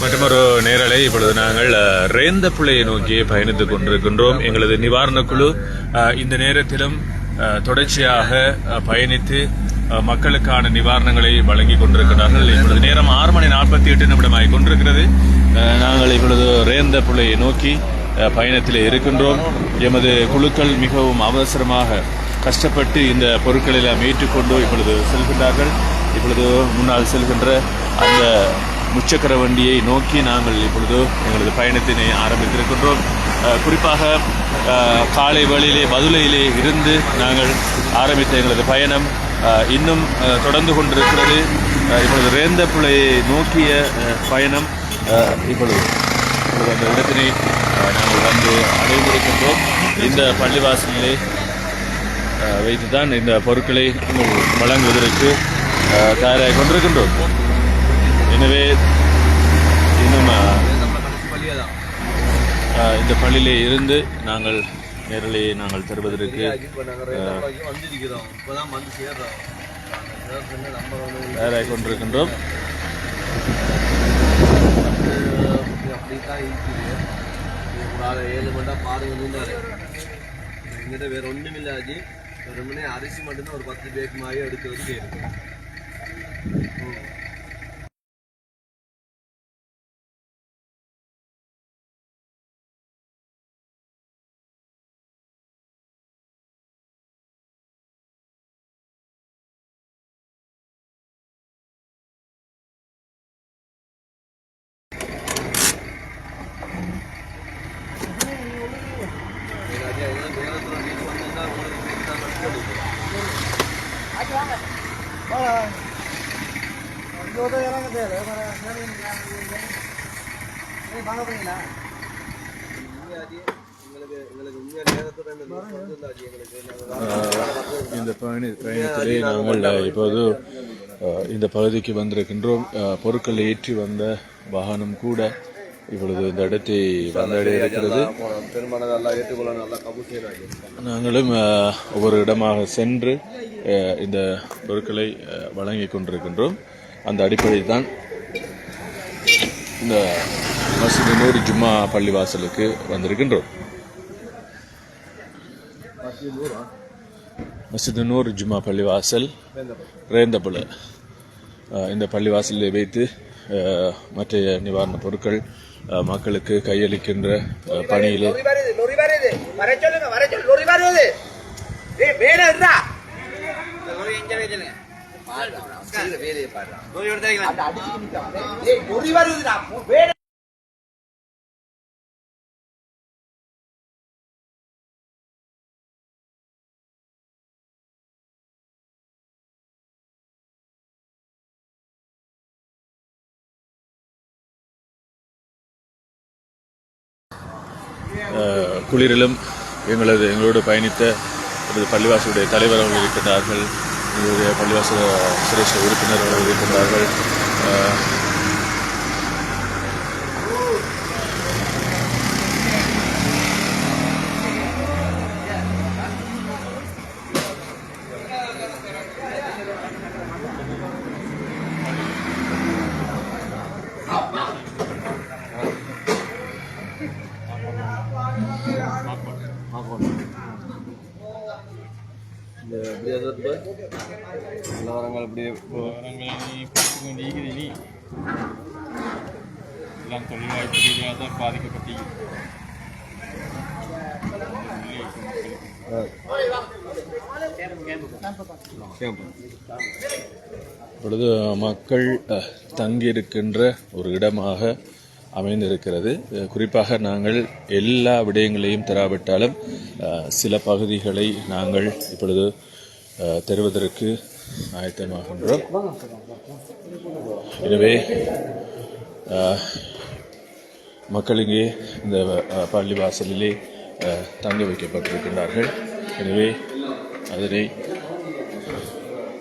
மற்றொரு நேரலை இப்பொழுது நாங்கள் ரேந்த புள்ளையை நோக்கி பயணித்துக் கொண்டிருக்கின்றோம். எங்களது நிவாரணக் குழு இந்த நேரத்திலும் தொடர்ச்சியாக பயணித்து மக்களுக்கான நிவாரணங்களை வழங்கிக் கொண்டிருக்கிறார்கள். இப்பொழுது நேரம் ஆறு மணி நாற்பத்தி எட்டு நிமிடமாகிக் கொண்டிருக்கிறது. நாங்கள் இப்பொழுது புள்ளையை நோக்கி பயணத்தில் இருக்கின்றோம். எமது குழுக்கள் மிகவும் அவசரமாக கஷ்டப்பட்டு இந்த பொருட்களை எல்லாம் ஏற்றுக்கொண்டு இப்பொழுது செல்கின்றார்கள். இப்பொழுது முன்னால் செல்கின்ற அந்த முச்சக்கர வண்டியை நோக்கி நாங்கள் இப்பொழுது எங்களது பயணத்தினை ஆரம்பித்திருக்கின்றோம். குறிப்பாக காலை வேளையிலே மதுரையிலே இருந்து நாங்கள் ஆரம்பித்த எங்களது பயணம் இன்னும் தொடர்ந்து கொண்டிருக்கிறது. இப்பொழுது ரேந்தப்புழையை நோக்கிய பயணம் இப்பொழுது இப்பொழுது அந்த இடத்தினை நாங்கள் வந்து அடைந்திருக்கின்றோம். இந்த பள்ளிவாசலிலே வைத்து தான் இந்த பொருட்களை வழங்குவதற்கு தயாராக தயாராகி கொண்டிருக்கின்றோம். எனவே இன்னும் இந்த பள்ளியிலே இருந்து நாங்கள் நேரலையை நாங்கள் தருவதற்கு தயாராகி கொண்டிருக்கின்றோம். ஏழு மணி நேரம் பாருங்க எங்கிட்ட வேற ஒன்றும் இல்லை ஆஜி ஒரு மணி அரிசி மட்டும்தான் ஒரு பத்து பேக் மாதிரி எடுக்கிறது கேட்கும் இந்த பயணி பயணத்திலே நாங்கள் இப்போது இந்த பகுதிக்கு வந்திருக்கின்றோம். பொருட்களை ஏற்றி வந்த வாகனம் கூட இப்பொழுது இந்த இடத்தை வந்தடைய இருக்கிறது. நாங்களும் ஒவ்வொரு இடமாக சென்று இந்த பொருட்களை வழங்கிக் கொண்டிருக்கின்றோம். அந்த அடிப்படையில் தான் இந்த மசூதி நூறு ஜும்மா பள்ளிவாசலுக்கு வந்திருக்கின்றோம். மசூதி நூறு ஜும்மா பள்ளிவாசல் ரேந்தபுல. இந்த பள்ளிவாசலில் வைத்து மற்ற நிவாரணப் பொருட்கள் மக்களுக்கு கையளிக்கின்ற பணியிலே. லொரி வருது குளிரிலும் எங்களது எங்களோடு பயணித்த எனது பள்ளிவாசலுடைய தலைவர் அவர்கள் இருக்கின்றார்கள் எங்களுடைய பள்ளிவாசல் சிரேஷ்ட உறுப்பினர் அவர்கள் இருக்கின்றார்கள் அஹ், இந்த இப்படி எதிர்ப்பு நிலவரங்கள் இப்படியே எல்லாம் தொழில் வாய்ப்பு ரீதியாக தான் பாதிக்கப்பட்டு இப்பொழுது மக்கள் தங்கியிருக்கின்ற ஒரு இடமாக அமைந்திருக்கிறது. குறிப்பாக நாங்கள் எல்லா விடயங்களையும் தராவிட்டாலும் சில பகுதிகளை நாங்கள் இப்பொழுது தருவதற்கு ஆயத்தமாகின்றோம். எனவே மக்கள் இங்கே இந்த பள்ளி பள்ளிவாசலிலே தங்க வைக்கப்பட்டிருக்கின்றார்கள். எனவே அதனை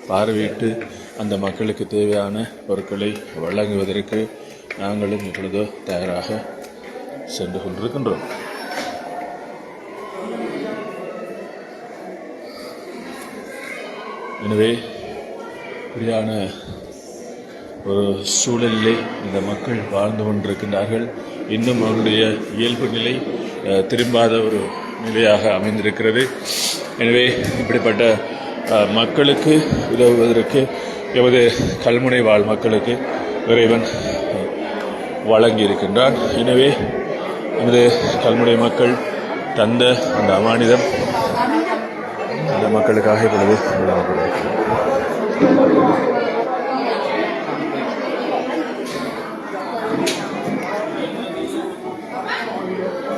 பார்வையிட்டு அந்த மக்களுக்கு தேவையான பொருட்களை வழங்குவதற்கு நாங்களும் இப்பொழுது தயாராக சென்று கொண்டிருக்கின்றோம். எனவே இப்படியான ஒரு சூழலிலே இந்த மக்கள் வாழ்ந்து கொண்டிருக்கின்றார்கள். இன்னும் அவருடைய இயல்பு நிலை திரும்பாத ஒரு நிலையாக அமைந்திருக்கிறது. எனவே இப்படிப்பட்ட மக்களுக்கு உதவுவதற்கு எமது கல்முனை வாழ் மக்களுக்கு இறைவன் வழங்கியிருக்கின்றான். வழங்கி எனவே எமது கல்முனை மக்கள் தந்த அந்த அமானிதம் அந்த மக்களுக்காக இப்பொழுது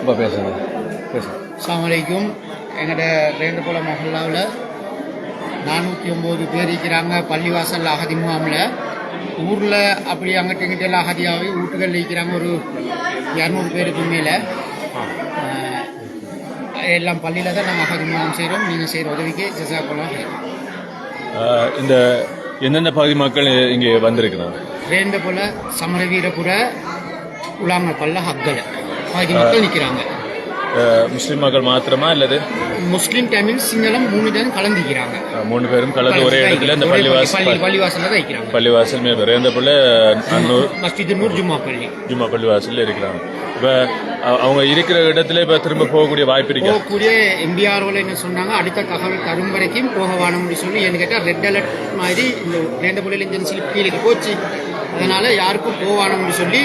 ரொம்ப பேசுங்க பேசுங்க அஸ்ஸலாமு எங்கள்ட ரெண்டு போல மஹல்லாவில் நானூற்றி ஒம்பது பேர் இருக்கிறாங்க பள்ளிவாசல் அகதி முகாமில். ஊரில் அப்படி அங்கிட்ட இங்கிட்ட எல்லாம் அகதியாகி வீட்டுகளில் இருக்கிறாங்க ஒரு இரநூறு பேருக்கு மேலே. எல்லாம் பள்ளியில் தான் நாங்கள் அகதி முகாம் செய்கிறோம் நீங்கள் செய்கிற உதவிக்கு ஜசாக்குலாம் இந்த எந்தெந்த பகுதி மக்கள் இங்கே வந்திருக்கிறாங்க? ரெண்டு போல் சமரவீரபுர உலாங்க பல்ல ஹக்கலை பாதி மக்கள் நிற்கிறாங்க. முஸ்லிம் மக்கள் மாத்திரமா அல்லது? முஸ்லீம் தமிழ் சிங்களம் மூணு தான் கலந்துக்கிறாங்க மூணு பேரும் கலந்து ஒரே இடத்துல இந்த பள்ளி பள்ளிவாசல் பள்ளிவாசலில் தான் வைக்கிறாங்க பள்ளிவாசல் மேல் வேந்த பிள்ளை? அன்னூர். மஸ்ஜித் நூர் ஜும்மா பள்ளி. ஜும்மா பள்ளிவாசல்ல இருக்கிறாங்க. இப்போ அவங்க இருக்கிற இடத்துல இப்போ திரும்ப போகக்கூடிய வாய்ப்பு இருக்கா? போகக்கூடிய எம்பிஆர்ஓல என்ன சொன்னாங்க? அடுத்த தகவல் தரும் வரைக்கும் போக வேணும்னு சொல்லி எனக்கு கேட்டால் ரெட் அலர்ட் மாதிரி இந்த வேண்டபுள்ளியில் இன்ஜின் ஸ்லிப் கீழே போச்சு. அதனால யாருக்கும் போவானம்னு சொல்லி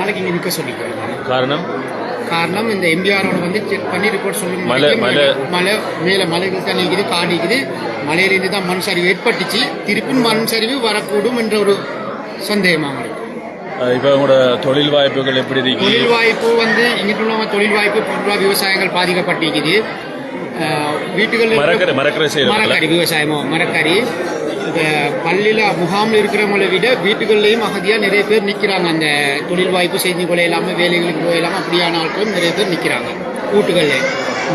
நாளைக்கு இங்கே நிற்க சொல்லிக்கிறாங்க. காரணம்? காரணம் இந்த எம்பிஆரோட வந்து செக் பண்ணி ரிப்போர்ட் சொல்லும் மலை- மலை- மலை மேலே மலைகள் தான் இருக்குது காடு இருக்குது மலையிலிருந்து தான் மண் சரிவு ஏற்பட்டுச்சு. திருப்பி மண் சரிவு வரக்கூடும் என்ற ஒரு சந்தேகம் அவங்களுக்கு ஆஹ் இப்போ உங்களோட தொழில் வாய்ப்புகள் எப்படி இருக்கு? தொழில் வாய்ப்பு வந்து இங்கிட்டு உள்ள தொழில் வாய்ப்பு பொதுவாக விவசாயங்கள் பாதிக்கப்பட்டிருக்குது. வீட்டுகளில் மரக்கறி மரக்கறி விவசாயமோ மரக்கறி. பள்ளியில் முகாமில் இருக்கிறவங்களை விட வீட்டுகள்லையும் அகதியாக நிறைய பேர் நிற்கிறாங்க அந்த தொழில் வாய்ப்பு செய்து கொள்ளையில்லாமல் வேலைகளுக்கு போயிடாமல் அப்படியான ஆட்களும் நிறைய பேர் நிற்கிறாங்க வீட்டுகளில்.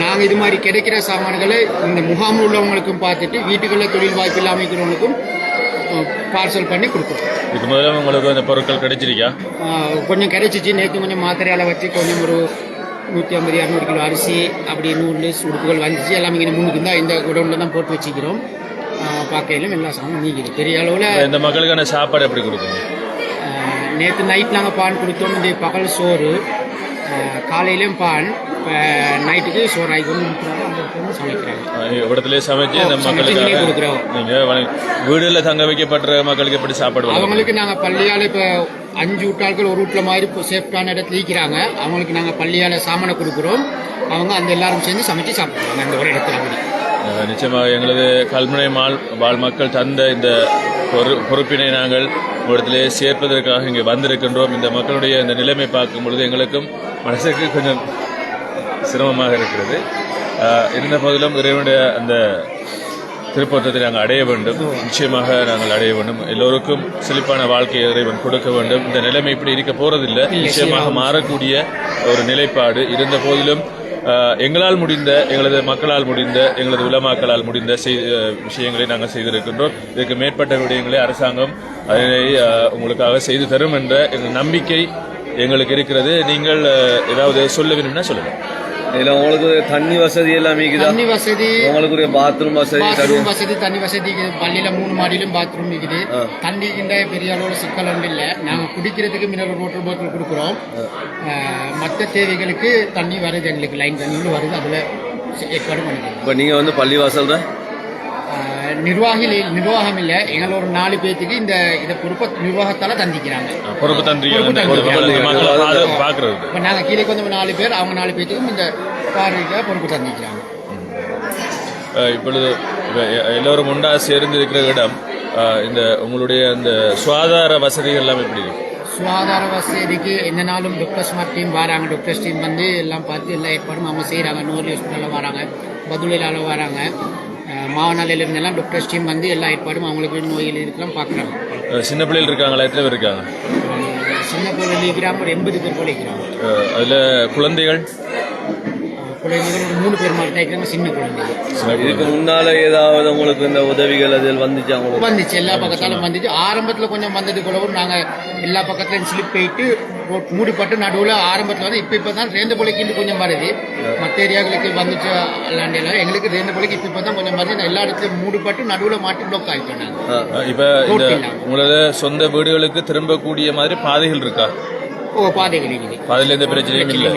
நாங்கள் இது மாதிரி கிடைக்கிற சாமான்களை இந்த முகாமில் உள்ளவங்களுக்கும் பார்த்துட்டு வீட்டுகளில் தொழில் வாய்ப்பு இல்லாமல் இருக்கிறவங்களுக்கும் பார்சல் பண்ணி கொடுக்குறோம். இதுக்கு முதல்ல உங்களுக்கு அந்த பொருட்கள் கிடைச்சிருக்கா? கொஞ்சம் கிடைச்சிச்சு. நேற்று கொஞ்சம் மாத்திரையால் வச்சு கொஞ்சம் ஒரு நூற்றி ஐம்பது இரநூறு கிலோ அரிசி அப்படி நூல் உடுப்புகள் வந்துச்சு. எல்லாமே இங்கே முன்னுக்கு தான் இந்த குடவுனில் தான் போட்டு வச்சுக்கிறோம். பார்க்கையிலும் எல்லா சாமானும் நீக்குது. பெரிய அளவில் இந்த மக்களுக்கான சாப்பாடு எப்படி கொடுக்குங்க நேற்று நைட் நாங்கள் பான் கொடுத்தோம். இந்த பகல் சோறு காலையிலையும் பான் இப்போ நைட்டுக்கு சோறு ஆகி கொண்டு கொடுக்குறாங்க. சமைக்கிறாங்க. ஆஹ் இடத்திலே சமைச்சு மக்களுக்காக இங்கேயே கொடுக்குறோம். நீங்க வழங்க- வீடுல தங்க வைக்கப்படுற மக்களுக்கு எப்படி சாப்பாடு? அவங்களுக்கு நாங்கள் பள்ளியால் இப்போ அஞ்சு வீட்டாட்கள் ஒரு வீட்டில் மாதிரி இப்போ சேஃப்டான இடத்துல இருக்கிறாங்க அவங்களுக்கு நாங்கள் பள்ளியால் சாமானை கொடுக்குறோம். அவங்க அந்த எல்லாரும் சேர்ந்து சமைச்சு சாப்பிடுவாங்க. அந்த ஒரு இடத்துல அப்படி. நிச்சயமாக எங்களது கல்முனை மால் வாழ் மக்கள் தந்த இந்த பொறு பொறுப்பினை நாங்கள் இடத்திலே சேர்ப்பதற்காக இங்கே வந்திருக்கின்றோம். இந்த மக்களுடைய இந்த நிலைமை பார்க்கும் பொழுது எங்களுக்கும் மனசுக்கு கொஞ்சம் சிரமமாக இருக்கிறது. இருந்த போதிலும் இறைவனுடைய அந்த திருப்பத்தத்தை நாங்கள் அடைய வேண்டும். நிச்சயமாக நாங்கள் அடைய வேண்டும். எல்லோருக்கும் செழிப்பான வாழ்க்கையை இறைவன் கொடுக்க வேண்டும். இந்த நிலைமை இப்படி இருக்க போறதில்லை. நிச்சயமாக மாறக்கூடிய ஒரு நிலைப்பாடு இருந்த போதிலும் எங்களால் முடிந்த எங்களது மக்களால் முடிந்த எங்களது உலமாக்களால் முடிந்த விஷயங்களை நாங்கள் செய்திருக்கின்றோம். இதற்கு மேற்பட்ட விடயங்களை அரசாங்கம் அதனை உங்களுக்காக செய்து தரும் என்ற எங்கள் நம்பிக்கை எங்களுக்கு இருக்கிறது. நீங்கள் ஏதாவது சொல்ல வேணும்னா சொல்லுங்கள். இதுல உங்களுக்கு தண்ணி வசதி எல்லாம் இருக்குதா தண்ணி வசதி உங்களுக்கு பாத்ரூம் வசதி பாத்ரூம் வசதி தண்ணி வசதி இருக்குது. பள்ளியில மூணு மாடியிலும் பாத்ரூம் இருக்குது ஆ. தண்ணிக்கின்ற பெரிய அளவில் சிக்கல் ஒன்றும் இல்லை நாங்கள் குடிக்கிறதுக்கு மினரல் வாட்டர் பாட்டில் கொடுக்குறோம் மற்ற தேவைகளுக்கு தண்ணி வருது எங்களுக்கு லைன் தண்ணியும் வருது அதில் ஏற்பாடு பண்ணிக்கிறோம் இப்ப நீங்க வந்து பள்ளிவாசல் தான் நிர்வாகிகள் நிர்வாகம் இல்லை எங்களை ஒரு நாலு பேர்த்துக்கு இந்த இதை பொறுப்பை நிர்வாகத்தால் தந்திக்கிறாங்க. பொறுப்பு பார்க்கறது இப்போ நாங்கள் கீழே கொஞ்சம் நாலு பேர் அவங்க நாலு பேர்த்துக்கும் இந்த பார்வைக்காக பொறுப்பு தந்திக்கிறாங்க. இப்பொழுது எல்லோரும் ஒன்றா சேர்ந்து இருக்கிற இடம் இந்த உங்களுடைய அந்த சுகாதார வசதிகள் எல்லாம் எப்படி இருக்கு? சுகாதார வசதிக்கு எந்த நாளும் டாக்டர் ஸ்மார்ட் டீம் வராங்க. டாக்டர்ஸ் டீம் வந்து எல்லாம் பார்த்து எல்லா ஏற்பாடும் அவங்க செய்கிறாங்க நோர்லி ஹாஸ்பிட்டலில் வராங்க. பதுளையில் வராங்க. அஹ் மாவனாலையில இருந்து எல்லாம் டாக்டர்ஸ் டீம் வந்து எல்லா ஏற்பாடும் அவங்களுக்கு நோய்கள் இருக்கலாம் பார்க்குறாங்க சின்ன பிள்ளைகள் இருக்காங்களா? எத்தனை பேர் இருக்காங்க? சின்ன பிள்ளைகள் இருக்கிறாங்க ஒரு எண்பது பேர் போல இருக்கிறாங்க. அதுல குழந்தைகள்? குழந்தைகள் மூணு பேர் தான் இருக்கிறாங்க சின்ன குழந்தைகள். இதுக்கு முன்னால ஏதாவது உங்களுக்கு இந்த உதவிகள் அதில் வந்துச்சு அவங்களுக்கு வந்துச்சு. எல்லா பக்கத்தாலும் வந்துச்சு. ஆரம்பத்துல கொஞ்சம் வந்தது கூடவும் நாங்க எல்லா பக்கத்துலயும் ஸ்லிப் போயிட்டு மூடிப்பட்டு நடுவுல ஆரம்பத்துல வந்து இப்ப இப்பதான் ரேந்த பொலிக்கு கொஞ்சம் வருது. மற்ற ஏரியாக்களுக்கு வந்துச்சு எல்லாம் எங்களுக்கு ரேந்த பொலிக்கு இப்ப இப்பதான் கொஞ்சம் வருது. எல்லா இடத்துலயும் மூடிப்பட்டு நடுவுல மாட்டி பிளாக் ஆயிட்டோம் நாங்க. ஆ. இப்ப. உங்களோட சொந்த வீடுகளுக்கு திரும்பக்கூடிய மாதிரி பாதைகள் இருக்கா? ஓ பாதைகள் இருக்குது எந்த பிரச்சனையும் இல்ல.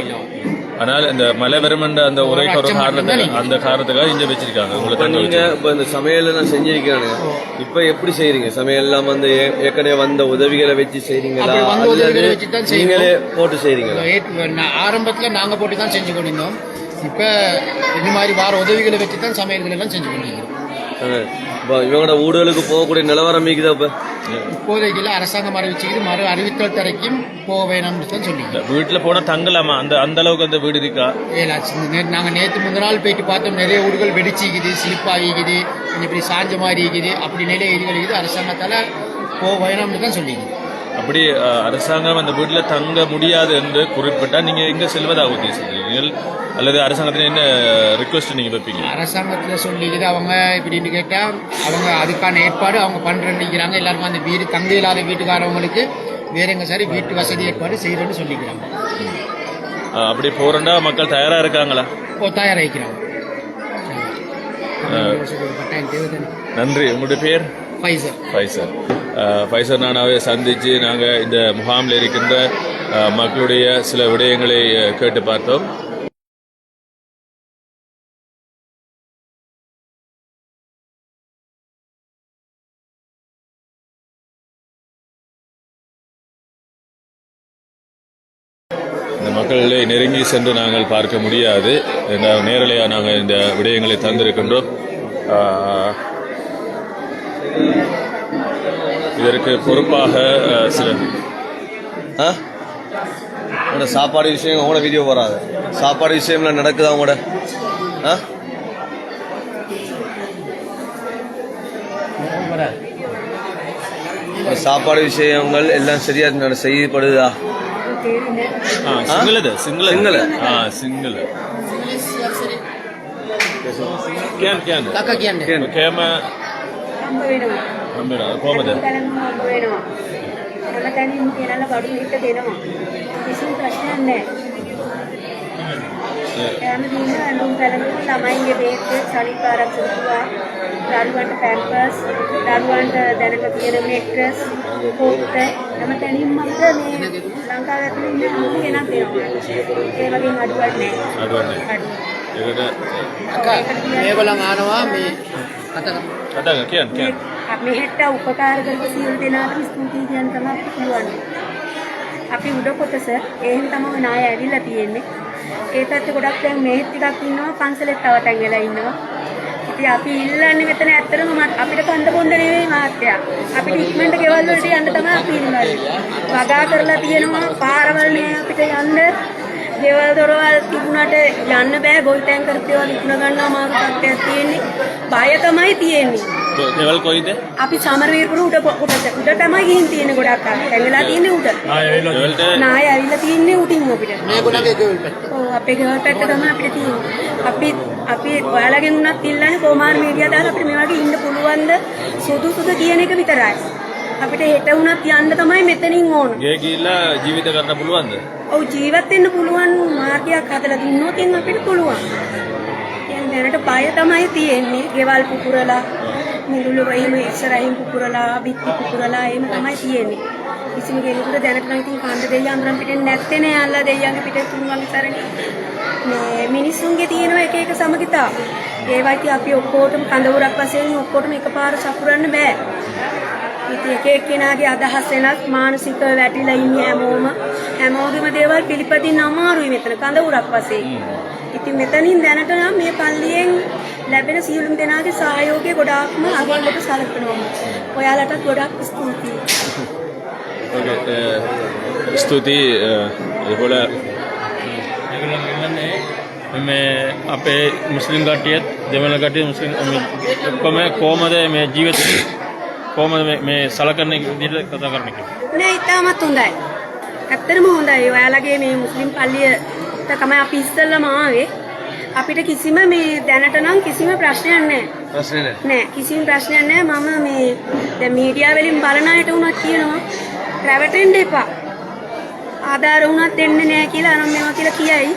ஆனால் இந்த மலை வருமென்ற அந்த ஒரே ஒரு காரணத்துக்கு அந்த காரணத்துக்காக இங்க வச்சிருக்காங்க. உங்களை இப்ப தங்க. இப்ப இந்த சமையல் எல்லாம் செஞ்சிருக்கானுங்க. இப்ப எப்படி செய்றீங்க? சமையல் எல்லாம் வந்து ஏ- ஏற்கனவே வந்த உதவிகளை வச்சு வந்த அல்லது உதவிகளை வச்சு தான் செய்வோம். நீங்களே போட்டு நான் ஆரம்பத்துல நாங்க போட்டு தான் செஞ்சு கொண்டிருந்தோம். இப்ப இது மாதிரி வார உதவிகளை வச்சு தான் சமையல்கள் எல்லாம் செஞ்சு கொண்டிருக்கிறோம். இப்ப இவங்களோட வீடுகளுக்கு போகக்கூடிய நிலவரம் இருக்குதா இப்ப இப்போதைக்கு எல்லாம் அரசாங்கம் அறிவிச்சுக்கிது மறு அறிவித்தல் தரைக்கும் போக வேணும்னு தான் சொல்லிங்க வீட்டுல போனா தங்கலாமா? அந்த அந்த அளவுக்கு அந்த வீடு இருக்கா? நாங்கள் நேற்று முந்த நாள் போயிட்டு பார்த்தோம் நிறைய ஊர்கள் வெடிச்சிக்குது ஸ்லிப் ஆகிக்குது கொஞ்சம் இப்படி சாஞ்ச மாதிரி இருக்குது அப்படி நிலை இருக்குது அரசாங்கத்தால் போக வேணும்னு தான் சொல்லிக்குது அப்படி அரசாங்கம் அந்த வீட்டுல தங்க முடியாது என்று குறிப்பிட்டா நீங்க எங்க செல்வதாக உத்தேசிக்கிறீர்கள் அல்லது அரசாங்கத்துல என்ன ரிக்வஸ்ட் நீங்க வைப்பீங்க? அரசாங்கத்தில் சொல்லிக்குது அவங்க இப்படின்னு கேட்டால் அவங்க அதுக்கான ஏற்பாடு அவங்க பண்ணுறேன்னுக்கிறாங்க எல்லாருக்கும் அந்த வீடு தங்க இல்லாத வீட்டுக்காரவங்களுக்கு வேற எங்க சரி வீட்டு வசதி ஏற்பாடு செய்கிறேன்னு சொல்லிக்கிறாங்க. அப்படி போறண்டா மக்கள் தயாரா இருக்காங்களா? இப்போ தயாராகிக்கிறாங்க. நன்றி. உங்களுடைய பேர்? ஃபைசர். ஃபைசர். ஃபைசர் நானாவை சந்தித்து நாங்கள் இந்த முகாமில் இருக்கின்ற மக்களுடைய சில விடயங்களை கேட்டு பார்த்தோம். சென்று நாங்கள் பார்க்க முடியாது. நேரலையாக நாங்கள் இந்த விடயங்களை தந்திருக்கின்றோம். இதற்கு பொறுப்பாக சில ஆ? உங்களோட சாப்பாடு விஷயம் உங்களோட வீடியோ வராது. சாப்பாடு விஷயம்ல நடக்குதா உங்களோட? ஆ? சாப்பாடு விஷயங்கள் எல்லாம் சரியாக நட- செய்யப்படுதா? සිංහලද සිංහල සිංහල සිංහල කියන් කියන්න කක කියන්න කෑම හම්බ වෙනවා කොහමද හම්බ වෙනවා හැම තැනින් කියනලා බඩු හිට දෙනවා කිසිම ප්‍රශ්නයක් නැහැ පැමිණීම ඇඳුම් පැළඳීම ළමයින්ගේ බේත්ය සනීපාරක් පුරුතුවා දරුවන්ට පැම්පස් දරුවන්ට දැනට තියෙන මෙක්ටස් කෝට්ට හැම තැනින්ම අපිට මේ ලංකාව ඇතුළේ ඉන්න හැම කෙනා දෙනවා ඒ වගේම අඩුවක් නැහැ අඩුවක් නැහැ ඒකට මේගොල්ලන් ආනවා මේ අතන අතන කියන්න කියන්න අපි හෙට උපකාර කරපු සියලු දෙනාටම ස්තුතියි කියන්න තමයි පුළුවන් අපි උඩ කොටස එහෙම තමයි ණය ඇවිල්ලා තියෙන්නේ ඒ පැත්තේ ගොඩක් දැන් මෙහෙත් ටිකක් ඉන්නවා පන්සලෙත් තව තැන් වෙලා ඉන්නවා. ඉතින් අපි ඉල්ලන්නේ මෙතන ඇත්තටම මට- අපිට කන්ද බොන්න නෙවෙයි මහත්තයා. අපිට ඉක්මනට ගෙවල් වලට යන්න තමයි අපි ඉල්ලන්නේ. වගා කරලා තියෙනවා පාරවල් නෑ අපිට යන්න. ගෙවල් දොරවල් තිබුණාට යන්න බෑ ගොල් ටැංකර් දේවල් ඉක්ම ගන්න අමාරු තත්ත්වයක් තියෙන්නේ. බය තමයි තියෙන්නේ. දෙවල් කොයිද අපි සමරවීරපුර උඩ කොටස උඩ තමයි ගිහින් තියෙන්නේ ගොඩක් අය. වෙලා තියෙන්නේ උඩ. නාය ඇවිල්ලා තියෙන්නේ උඩින් අපිට. මේගොල්ලන්ගේ ගෙවල් පැත්ත ඔව් අපේ ගෙවල් පැත්ත තමයි අපිට තියෙන්නේ. අපි අපි ඔයාලගෙන් උනත් ඉල්ලන්නේ කොමාර මීඩියා දාලා අපිට මේ වගේ ඉන්න පුළුවන්ද සුදුසුද කියන එක විතරයි. අපිට හෙට උනත් යන්න තමයි මෙතනින් ඕන. ගේ ගිල්ලා ජීවිත කරන්න පුළුවන්ද ඔව් ජීවත් වෙන්න පුළුවන් මාර්ගයක් හදලා දුන්නොත් අපිට පුළුවන්. දැනට බය තමයි තියෙන්නේ. ගෙවල් පුපුරලා මිදුළු එහෙම ඉස්සරහින් පුපුරලා බිත්ති පුපුරලා එහෙම තමයි තියෙන්නේ. කිසිම කෙනෙකුට දැනට නම් ඉතින් කන්ද දෙයියන් අඳුරන් පිටින් නැත්තේ නේ අල්ලා දෙයියන්ගේ පිටේ තුන්වන් සරණි. මේ මිනිස්සුන්ගේ තියෙන එක එක සමගිතා. ඒවා ඉතින් අපි ඔක්කොටම කඳවුරක් වශයෙන් ඔක්කොටම එකපාර සපුරන්න බෑ. ඉතින් එක එක්කෙනාගේ අදහස් වෙනස් මානසිකව වැටිලා ඉන්නේ හැමෝම හැමෝගෙම දේවල් පිළිපදින්න අමාරුයි මෙතන කඳවුරක් වශයෙන්. ඉතින් මෙතනින් දැනට නම් මේ පල්ලියෙන් ලැබෙන සියලුම දෙනාගේ සහයෝගය ගොඩාක්ම අගයකට සලකනවා. ඔයාලටත් ගොඩක් ස්තුතියි. ස්තුතියි ඒකොල ඒගොල්ලන් ඉල්ලන්නේ මේ අපේ මුස්ලිම් කට්ටියත් දෙමළ කට්ටිය මුස්ලිම් ඔක්කොම කොහමද මේ ජීවිත කොහමද මේ- මේ සලකන විදිහට කතා කරන්න කියලා. නෑ ඉතාමත් හොඳයි. ඇත්තටම හොඳයි. ඔයාලගේ මේ මුස්ලිම් පල්ලියට තමයි අපි ඉස්සෙල්ලම ආවේ. අපිට කිසිම මේ දැනට නම් කිසිම ප්‍රශ්නයක් නැහැ. ප්‍රශ්නේ නැහැ. නෑ කිසිම ප්‍රශ්නයක් නෑ මම මේ දැන් මීඩියා වලින් බලන අයට උනත් කියනවා රැවටෙන්න එපා. ආධාර උනත් දෙන්නේ නෑ කියලා අනම් මේවා කියලා කියයි.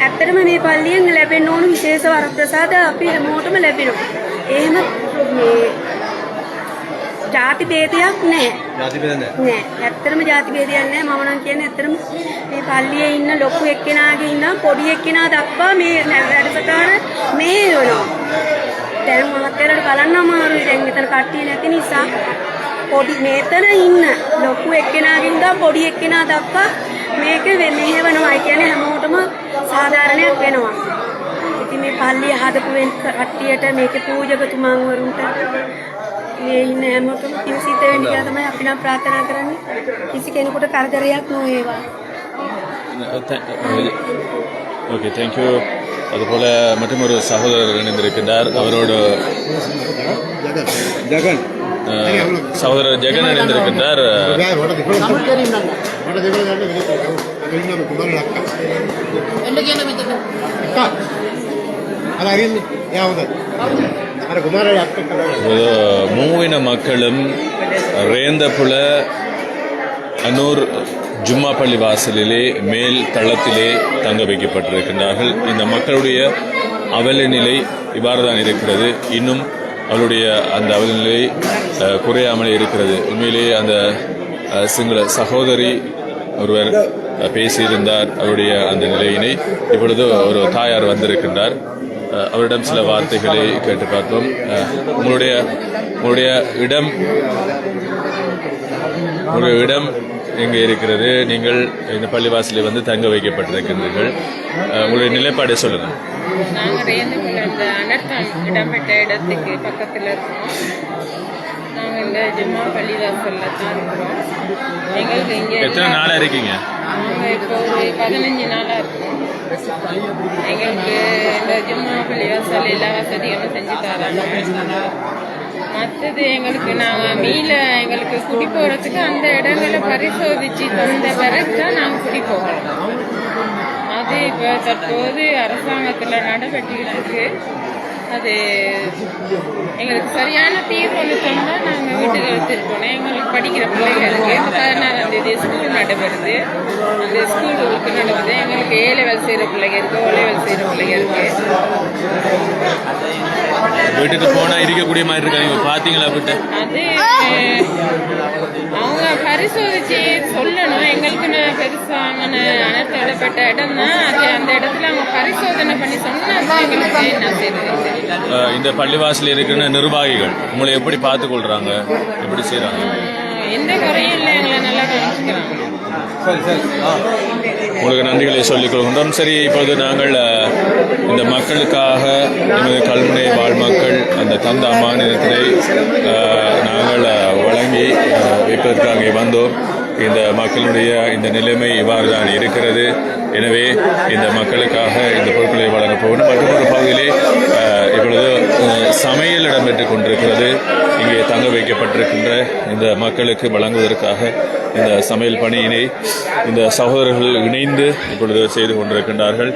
ඇත්තටම මේ පල්ලියෙන් ලැබෙන්න ඕන විශේෂ වරප්‍රසාද අපි හැමෝටම ලැබෙනවා. එහෙම මේ ಜಾති ભેදයක් නැහැ. ಜಾති ભેද නැහැ. නැහැ. ඇත්තටම ಜಾති ભેදයක් නැහැ. මම නම් කියන්නේ ඇත්තටම මේ පල්ලියේ ඉන්න ලොකු එක්කෙනාගේ ඉන්න පොඩි එක්කෙනා දක්වා මේ වැඩසටහන මේ වෙනවා. දැන් මහත්තයාලට බලන්න අමාරුයි. දැන් මෙතන කට්ටිය නැති නිසා පොඩි මෙතන ඉන්න ලොකු එක්කෙනාගේ ඉඳන් පොඩි එක්කෙනා දක්වා මේක මෙහෙවනවා. ඒ කියන්නේ හැමෝටම සාධාරණයක් වෙනවා. ඉතින් මේ පල්ලිය හදපු කට්ටියට මේකේ පූජකතුමන්වරුන්ට වරුන්ට මේ ඉන්න හැමෝටම කිසිත වෙන්න කියලා තමයි අපි නම් ප්‍රාර්ථනා කරන්නේ කිසි කෙනෙකුට කරදරයක් නොවේවා ஓகே தேங்க்யூ அதுபோல மற்றும் ஒரு சகோதரர் இணைந்திருக்கின்றார் அவரோடு ජගන්. அஹ், சகோதரர் ஜெகன் இணைந்திருக்கின்றார் இப்போது மூவின மக்களும் ரேந்தபுல அனூர் ஜும்மா பள்ளி வாசலிலே மேல் தளத்திலே தங்க வைக்கப்பட்டிருக்கின்றார்கள். இந்த மக்களுடைய அவல நிலை இவ்வாறு தான் இருக்கிறது. இன்னும் அவருடைய அந்த அவல நிலை குறையாமலே இருக்கிறது. உண்மையிலேயே அந்த சிங்கள சகோதரி ஒருவர் பேசியிருந்தார். அவருடைய அந்த நிலையினை இப்பொழுது ஒரு தாயார் வந்திருக்கின்றார். அவரிடம் சில வார்த்தைகளை கேட்டு பார்த்தோம் உங்களுடைய உங்களுடைய இடம் உங்களுடைய இடம் எங்கே இருக்கிறது? நீங்கள் இந்த பள்ளிவாசலில் வந்து தங்க வைக்கப்பட்டிருக்கின்றீர்கள். உங்களுடைய நிலைப்பாடை சொல்லுங்கள் நாங்கள் இடம்பெற்ற இடத்துக்கு பக்கத்தில் இருக்கோம். இந்த ஜும்மா பள்ளிவாசல்ல தான் இருக்கிறோம் எங்களுக்கு இங்கே எத்தனை நாளாக இருக்கீங்க? நாங்கள் இப்போ ஒரு பதினஞ்சு நாளாக இருக்கோம். எங்களுக்கு இந்த ஜும்மா பள்ளிவாசல் எல்லா வசதிகளும் செஞ்சு தராங்க. மற்றது எங்களுக்கு நாங்கள் மீள எங்களுக்கு குடி போகிறதுக்கு அந்த இடங்களை பரிசோதித்து தந்த பிறகு தான் நாங்கள் குடி போகலாம் அது இப்போ தற்போது அரசாங்கத்தில் நடைபெற்றுக்கிட்டு இருக்கு. அது எங்களுக்கு சரியான தீர்வு ஒன்று சொன்னால் நாங்கள் வீட்டுக்கு எடுத்துகிட்டு போனோம். எங்களுக்கு படிக்கிற பிள்ளைகளுக்கு இப்போ பதினாறாம் தேதி ஸ்கூல் நடைபெறுது. அந்த ஸ்கூலுக்கு நடக்குது எங்களுக்கு ஏ லெவல் செய்கிற பிள்ளைங்க இருக்குது ஓ லெவல் செய்கிற பிள்ளைங்க இருக்குது வீட்டுக்கு போனால் இருக்கக்கூடிய மாதிரி இருக்காங்க. பார்த்தீங்களா வீட்டை? அது அவங்க பரிசோதிச்சு சொல்லணும். எங்களுக்கு நான் பெருசான அனர்த்த இடப்பட்ட இடம் தான் அது அந்த இடத்துல அவங்க பரிசோதனை பண்ணி சொன்னா எங்களுக்கு என்ன செய்யறது? இந்த பள்ளிவாசலில் இருக்கிற நிர்வாகிகள் உங்களை எப்படி பார்த்துக்கொள்கிறாங்க எப்படி செய்கிறாங்க எந்த குறையும் இல்லை எங்களை நல்லா உங்களுக்கு நன்றிகளை சொல்லிக் கொள்கின்றோம். சரி இப்பொழுது நாங்கள் இந்த மக்களுக்காக எமது கல்முனை வாழ் மக்கள் அந்த தந்த மாநிலத்தினை நாங்கள் வழங்கி அஹ், வைப்பதற்கு அங்கே வந்தோம். இந்த மக்களுடைய இந்த நிலைமை இவ்வாறு தான் இருக்கிறது. எனவே இந்த மக்களுக்காக இந்த பொருட்களை வழங்கப் போகணும் மற்றொரு பகுதியிலே இப்பொழுது சமையல் இடம்பெற்றுக் கொண்டிருக்கிறது. இங்கே தங்க வைக்கப்பட்டிருக்கின்ற இந்த மக்களுக்கு வழங்குவதற்காக இந்த சமையல் பணியினை இந்த சகோதரர்கள் இணைந்து இப்பொழுது செய்து கொண்டிருக்கின்றார்கள்.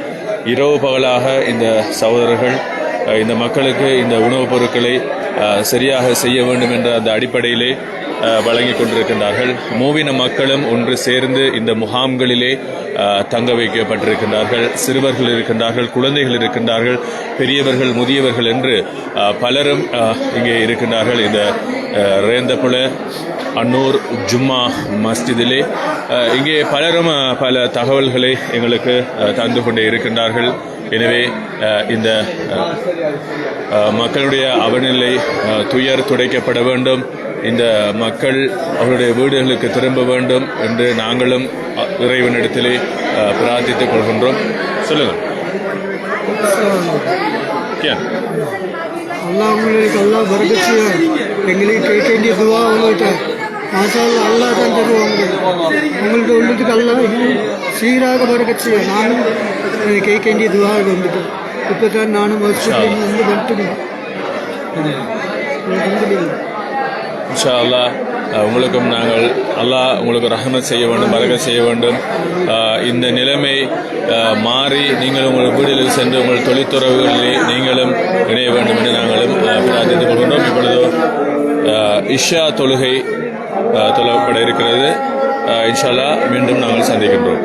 இரவு பகலாக இந்த சகோதரர்கள் இந்த மக்களுக்கு இந்த உணவுப் பொருட்களை சரியாக செய்ய வேண்டும் என்ற அந்த அடிப்படையிலே வழங்கி கொண்டிருக்கின்றார்கள். மூவின மக்களும் ஒன்று சேர்ந்து இந்த முகாம்களிலே தங்க வைக்கப்பட்டிருக்கின்றார்கள். சிறுவர்கள் இருக்கின்றார்கள் குழந்தைகள் இருக்கின்றார்கள் பெரியவர்கள் முதியவர்கள் என்று பலரும் இங்கே இருக்கின்றார்கள். இந்த அஹ், ரேந்தபுல அன்னூர் ஜும்மா மஸ்ஜிதிலே இங்கே பலரும் பல தகவல்களை எங்களுக்கு தந்து கொண்டே இருக்கின்றார்கள். எனவே இந்த மக்களுடைய அவநிலை துயர் துடைக்கப்பட வேண்டும். இந்த மக்கள் அவருடைய வீடுகளுக்கு திரும்ப வேண்டும் என்று நாங்களும் இறைவனிடத்திலே பிரார்த்தித்துக் கொள்கின்றோம். சொல்லுங்கள் அல்லாஹ் பரக்கத் செய்வார் எங்களுக்கு கேட்க வேண்டிய துவா உங்கள்கிட்ட மாசால் அல்லாஹ் தான் தருவாங்க உங்கள்கிட்ட உள்ளதுக்கு அல்லாஹ் இன்னும் சீராக பரக்கத் செய்வார் நானும் கேட்க வேண்டிய துவா வந்துட்டு. இப்போ தான் நானும் ஹாஸ்பிட்டலில் வந்து வந்துட்டு இன்ஷா அல்லாஹ் உங்களுக்கும் நாங்கள் அல்லாஹ் உங்களுக்கு ரஹமத் செய்ய வேண்டும் பரக செய்ய வேண்டும். இந்த நிலைமை மாறி நீங்கள் உங்கள் வீடுகளில் சென்று உங்கள் தொழில்துறவுகளிலே நீங்களும் இணைய வேண்டும் என்று நாங்களும் பிரார்த்தித்துக் கொள்கின்றோம். இப்பொழுது இஷா தொழுகை தொழப்பட இருக்கிறது. இன்ஷா அல்லாஹ் மீண்டும் நாங்கள் சந்திக்கின்றோம்.